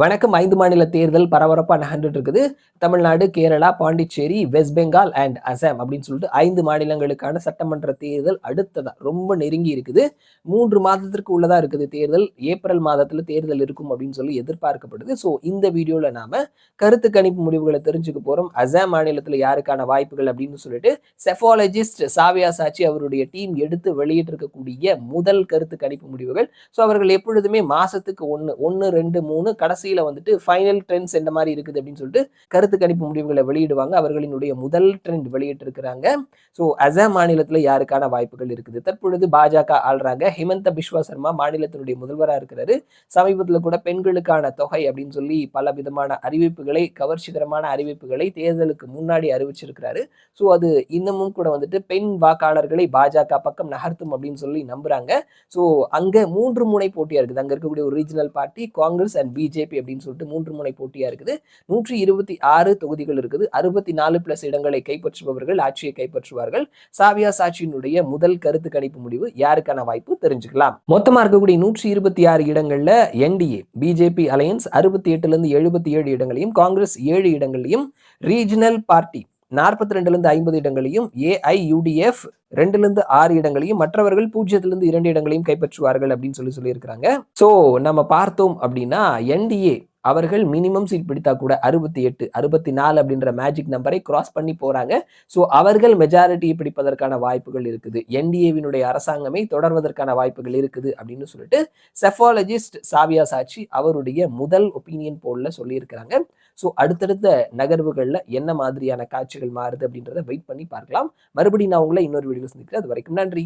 வணக்கம். ஐந்து மாநில தேர்தல் பரபரப்பாக நகர்ந்துட்டு இருக்குது தமிழ்நாடு கேரளா பாண்டிச்சேரி வெஸ்ட் பெங்கால் அண்ட் அசாம் அப்படின்னு சொல்லிட்டு ஐந்து மாநிலங்களுக்கான சட்டமன்ற தேர்தல் அடுத்ததா ரொம்ப நெருங்கி இருக்குது. மூன்று மாதத்திற்கு உள்ளதா இருக்குது தேர்தல். ஏப்ரல் மாதத்தில் தேர்தல் இருக்கும் அப்படின்னு சொல்லி எதிர்பார்க்கப்படுது. ஸோ இந்த வீடியோவில் நாம கருத்து கணிப்பு முடிவுகளை தெரிஞ்சுக்க போகிறோம் அசாம் மாநிலத்தில் யாருக்கான வாய்ப்புகள் அப்படின்னு சொல்லிட்டு செஃபாலஜிஸ்ட் சாவியா சாச்சி அவருடைய டீம் எடுத்து வெளியிட்டிருக்கக்கூடிய முதல் கருத்து கணிப்பு முடிவுகள். ஸோ அவர்கள் எப்பொழுதுமே மாசத்துக்கு ஒன்று ஒன்று ரெண்டு மூணு கடைசி கடைசியில் வந்துட்டு ஃபைனல் ட்ரெண்ட்ஸ் எந்த மாதிரி இருக்குது அப்படின்னு சொல்லிட்டு கருத்து கணிப்பு முடிவுகளை வெளியிடுவாங்க. அவர்களினுடைய முதல் ட்ரெண்ட் வெளியிட்டிருக்கிறாங்க. ஸோ அசாம் மாநிலத்தில் யாருக்கான வாய்ப்புகள் இருக்குது? தற்பொழுது பாஜக ஆள்றாங்க. ஹிமந்த பிஸ்வா சர்மா மாநிலத்தினுடைய முதல்வராக இருக்கிறாரு. சமீபத்தில் கூட பெண்களுக்கான தொகை அப்படின்னு சொல்லி பல விதமான அறிவிப்புகளை கவர்ச்சிகரமான அறிவிப்புகளை தேர்தலுக்கு முன்னாடி அறிவிச்சிருக்கிறாரு. ஸோ அது இன்னமும் கூட வந்துட்டு பெண் வாக்காளர்களை பாஜக பக்கம் நகர்த்தும் அப்படின்னு சொல்லி நம்புறாங்க. ஸோ அங்கே மூன்று முனை போட்டியாக இருக்குது? அங்கே இருக்கக்கூடிய ஒரு regional party Congress and BJP அப்படின்னு சொல்லிட்டு மூன்று முனை போட்டியாக இருக்குது. நூற்றி இருபத்தி ஆறு தொகுதிகள் இருக்குது. அறுபத்தி நாலு பிளஸ் இடங்களை கைப்பற்றுபவர்கள் ஆட்சியை கைப்பற்றுவார்கள். சாவியா சாட்சியினுடைய முதல் கருத்து கணிப்பு முடிவு யாருக்கான வாய்ப்பு தெரிஞ்சுக்கலாம். மொத்தமாக இருக்கக்கூடிய நூற்றி இருபத்தி ஆறு இடங்கள்ல என்டிஏ பிஜேபி அலையன்ஸ் அறுபத்தி எட்டுல இருந்து எழுபத்தி ஏழு இடங்களையும் காங்கிரஸ் ஏழு இடங்களையும் ரீஜனல் பார்ட்டி நாற்பத்தி ரெண்டுலேருந்து ஐம்பது இடங்களையும் ஏஐயுடிஎஃப் ரெண்டுலேருந்து ஆறு இடங்களையும் மற்றவர்கள் பூஜ்ஜியத்திலிருந்து இரண்டு இடங்களையும் கைப்பற்றுவார்கள் அப்படின்னு சொல்லி சொல்லியிருக்கிறாங்க. ஸோ நம்ம பார்த்தோம் அப்படின்னா என்டிஏ அவர்கள் மினிமம் சீட் பிடித்தா கூட அறுபத்தி எட்டு அறுபத்தி நாலு அப்படின்ற மேஜிக் நம்பரை கிராஸ் பண்ணி போறாங்க. ஸோ அவர்கள் மெஜாரிட்டியை பிடிப்பதற்கான வாய்ப்புகள் இருக்குது. என்டிஏவினுடைய அரசாங்கமே தொடர்வதற்கான வாய்ப்புகள் இருக்குது அப்படின்னு சொல்லிட்டு செஃபாலஜிஸ்ட் சாவியா சாட்சி அவருடைய முதல் ஒப்பீனியன் போல்ல சொல்லியிருக்கிறாங்க. ஸோ அடுத்தடுத்த நகர்வுகளில் என்ன மாதிரியான காட்சிகள் மாறுது அப்படின்றத வெயிட் பண்ணி பார்க்கலாம். மறுபடியும் நான் உங்களை இன்னொரு வீடியோ சந்திக்கிறேன். அது வரைக்கும் நன்றி.